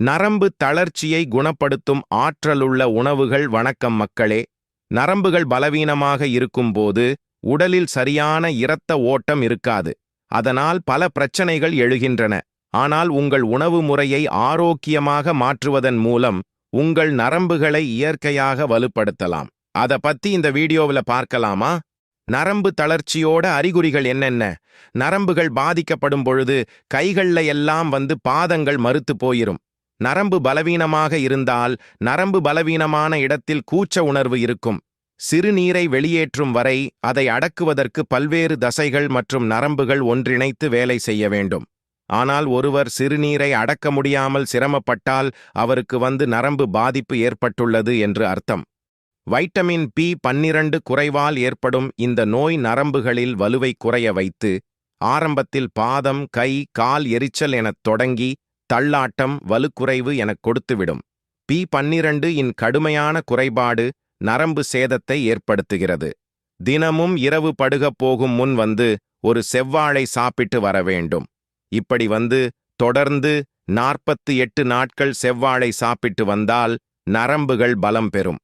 நரம்பு தளர்ச்சியை குணப்படுத்தும் ஆற்றலுள்ள உணவுகள் வணக்கம் மக்களே. நரம்புகள் பலவீனமாக இருக்கும்போது உடலில் சரியான இரத்த ஓட்டம் இருக்காது. அதனால் பல பிரச்சனைகள் எழுகின்றன. ஆனால் உங்கள் உணவு முறையை ஆரோக்கியமாக மாற்றுவதன் மூலம் உங்கள் நரம்புகளை இயற்கையாக வலுப்படுத்தலாம். அத பத்தி இந்த வீடியோவுல பார்க்கலாமா? நரம்பு தளர்ச்சியோட அறிகுறிகள் என்னென்ன? நரம்புகள் பாதிக்கப்படும் பொழுது கைகள்ல எல்லாம் வந்து பாதங்கள் மறுத்து போயிரும். நரம்பு பலவீனமாக இருந்தால் நரம்பு பலவீனமான இடத்தில் கூச்ச உணர்வு இருக்கும். சிறுநீரை வெளியேற்றும் வரை அதை அடக்குவதற்கு பல்வேறு தசைகள் மற்றும் நரம்புகள் ஒன்றிணைத்து வேலை செய்ய வேண்டும். ஆனால் ஒருவர் சிறுநீரை அடக்க முடியாமல் சிரமப்பட்டால் அவருக்கு வந்து நரம்பு பாதிப்பு ஏற்பட்டுள்ளது என்று அர்த்தம். வைட்டமின் பி பன்னிரண்டு குறைவால் ஏற்படும் இந்த நோய் நரம்புகளில் வலுவை குறைய வைத்து ஆரம்பத்தில் பாதம் கை கால் எரிச்சல் எனத் தொடங்கி தள்ளாட்டம் வலுக்குறைவு எனக் கொடுத்துவிடும். பி பன்னிரண்டு இன் கடுமையான குறைபாடு நரம்பு சேதத்தை ஏற்படுத்துகிறது. தினமும் இரவு படுகப் போகும் முன் வந்து ஒரு செவ்வாழை சாப்பிட்டு வர வேண்டும். இப்படி வந்து தொடர்ந்து நாற்பத்து எட்டு நாட்கள் செவ்வாழை சாப்பிட்டு வந்தால் நரம்புகள் பலம் பெறும்.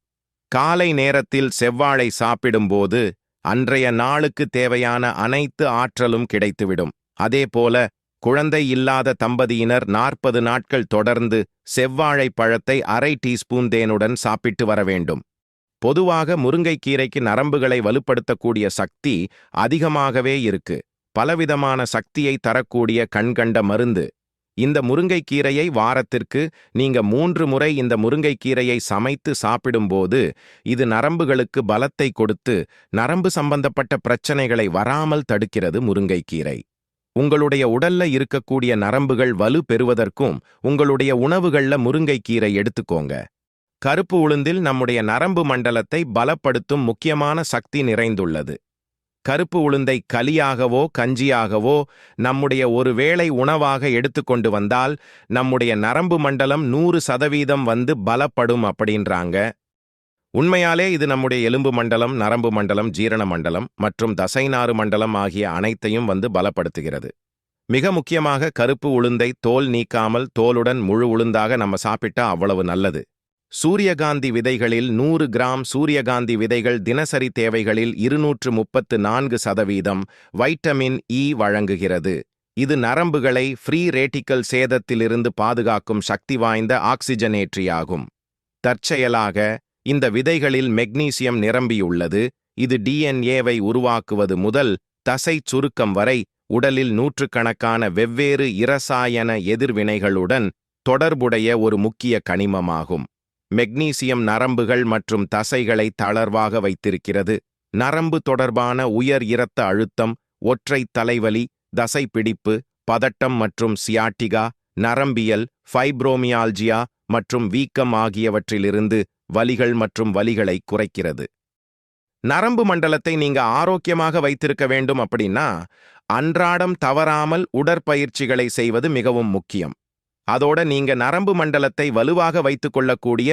காலை நேரத்தில் செவ்வாழை சாப்பிடும்போது அன்றைய நாளுக்கு தேவையான அனைத்து ஆற்றலும் கிடைத்துவிடும். அதேபோல குழந்தை இல்லாத தம்பதியினர் நாற்பது நாட்கள் தொடர்ந்து செவ்வாழை பழத்தை அரை டீஸ்பூன் தேனுடன் சாப்பிட்டு வர வேண்டும். பொதுவாக முருங்கைக்கீரைக்கு நரம்புகளை வலுப்படுத்தக்கூடிய சக்தி அதிகமாகவே இருக்கு. பலவிதமான சக்தியை தரக்கூடிய கண்கண்ட மருந்து. இந்த முருங்கைக்கீரையை வாரத்திற்கு நீங்க மூன்று முறை இந்த முருங்கைக்கீரையை சமைத்து சாப்பிடும்போது இது நரம்புகளுக்கு பலத்தை கொடுத்து நரம்பு சம்பந்தப்பட்ட பிரச்சனைகளை வராமல் தடுக்கிறது முருங்கைக்கீரை உங்களுடைய உடல்ல இருக்கக்கூடிய நரம்புகள் வலு பெறுவதற்கும் உங்களுடைய உணவுகள்ல முருங்கைக்கீரை எடுத்துக்கோங்க. கருப்பு உளுந்தில் நம்முடைய நரம்பு மண்டலத்தை பலப்படுத்தும் முக்கியமான சக்தி நிறைந்துள்ளது. கருப்பு உளுந்தை களியாகவோ கஞ்சியாகவோ நம்முடைய ஒரு வேளை உணவாக எடுத்துக்கொண்டு வந்தால் நம்முடைய நரம்பு மண்டலம் நூறு சதவீதம் வந்து பலப்படும் அப்படின்றாங்க. உண்மையாலே இது நம்முடைய எலும்பு மண்டலம் நரம்பு மண்டலம் ஜீரண மண்டலம் மற்றும் தசைநாறு மண்டலம் ஆகிய அனைத்தையும் வந்து பலப்படுத்துகிறது. மிக முக்கியமாக கருப்பு உளுந்தை தோல் நீக்காமல் தோலுடன் முழு உளுந்தாக நம்ம சாப்பிட்டா அவ்வளவு நல்லது. சூரியகாந்தி விதைகளில் நூறு கிராம் சூரியகாந்தி விதைகள் தினசரி தேவைகளில் இருநூற்று முப்பத்து நான்கு சதவீதம் வைட்டமின் இ வழங்குகிறது. இது நரம்புகளை ஃப்ரீ ரேட்டிக்கல் சேதத்திலிருந்து பாதுகாக்கும் சக்தி வாய்ந்த ஆக்சிஜனேற்றியாகும். தற்செயலாக இந்த விதைகளில் மெக்னீசியம் நிரம்பியுள்ளது. இது டிஎன்ஏவை உருவாக்குவது முதல் தசை சுருக்கம் வரை உடலில் நூற்றுக்கணக்கான வெவ்வேறு இரசாயன எதிர்வினைகளுடன் தொடர்புடைய ஒரு முக்கிய கனிமமாகும். மெக்னீசியம் நரம்புகள் மற்றும் தசைகளை தளர்வாக வைத்திருக்கிறது. நரம்பு தொடர்பான உயர் இரத்த அழுத்தம் ஒற்றை தலைவலி தசைப்பிடிப்பு பதட்டம் மற்றும் சியாட்டிகா நரம்பியல் ஃபைப்ரோமியால்ஜியா மற்றும் வீக்கம் ஆகியவற்றிலிருந்து வலிகள் மற்றும் வலிகளை குறைக்கிறது. நரம்பு மண்டலத்தை நீங்க ஆரோக்கியமாக வைத்திருக்க வேண்டும் அப்படின்னா அன்றாடம் தவறாமல் உடற்பயிற்சிகளை செய்வது மிகவும் முக்கியம். அதோட நீங்க நரம்பு மண்டலத்தை வலுவாக வைத்துக் கொள்ளக்கூடிய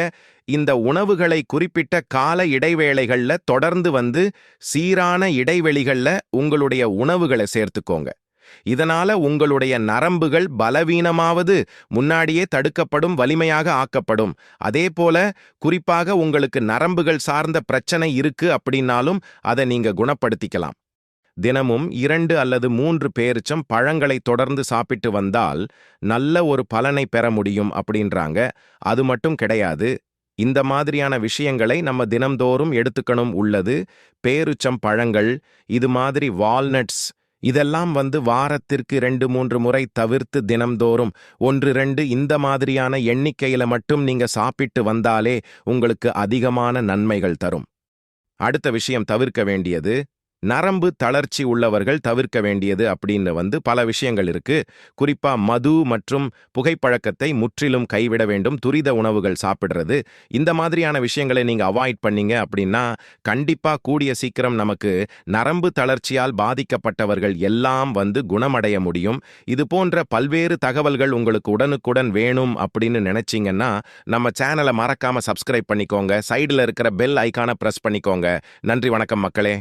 இந்த உணவுகளை குறிப்பிட்ட கால இடைவேளைகள்ல தொடர்ந்து வந்து சீரான இடைவெளிகள்ல உங்களுடைய உணவுகளை சேர்த்துக்கோங்க. இதனால உங்களுடைய நரம்புகள் பலவீனமாவது முன்னாடியே தடுக்கப்படும் வலிமையாக ஆக்கப்படும். அதே போல குறிப்பாக உங்களுக்கு நரம்புகள் சார்ந்த பிரச்சனை இருக்கு அப்படின்னாலும் அதை நீங்க குணப்படுத்திக்கலாம். தினமும் இரண்டு அல்லது மூன்று பேரிச்சம் பழங்களை தொடர்ந்து சாப்பிட்டு வந்தால் நல்ல ஒரு பலனை பெற முடியும் அப்படின்றாங்க. அது மட்டும் கிடையாது. இந்த மாதிரியான விஷயங்களை நம்ம தினம்தோறும் எடுத்துக்கணும் உள்ளது. பேருச்சம் பழங்கள் இது மாதிரி வால்நட்ஸ் இதெல்லாம் வந்து வாரத்திற்கு ரெண்டு மூன்று முறை தவிர்த்து தினம்தோறும். ஒன்று ரெண்டு இந்த மாதிரியான எண்ணிக்கையில மட்டும் நீங்க சாப்பிட்டு வந்தாலே உங்களுக்கு அதிகமான நன்மைகள் தரும். அடுத்த விஷயம் தவிர்க்க வேண்டியது நரம்பு தளர்ச்சி உள்ளவர்கள் தவிர்க்க வேண்டியது அப்படின்னு வந்து பல விஷயங்கள் இருக்கு. குறிப்பா மது மற்றும் புகைப்பழக்கத்தை முற்றிலும் கைவிட வேண்டும். துரித உணவுகள் சாப்பிடுறது. இந்த மாதிரியான விஷயங்களை நீங்க அவாய்ட் பண்ணீங்க அப்படின்னா கண்டிப்பா கூடிய சீக்கிரம் நமக்கு நரம்பு தளர்ச்சியால் பாதிக்கப்பட்டவர்கள் எல்லாம் வந்து குணமடைய முடியும். இது போன்ற பல்வேறு தகவல்கள் உங்களுக்கு உடனுக்குடன் வேணும் அப்படின்னு நினைச்சீங்கன்னா நம்ம சேனலை மறக்காம சப்ஸ்கிரைப் பண்ணிக்கோங்க. சைடில் இருக்கிற பெல் ஐக்கான ப்ரெஸ் பண்ணிக்கோங்க. நன்றி வணக்கம் மக்களே.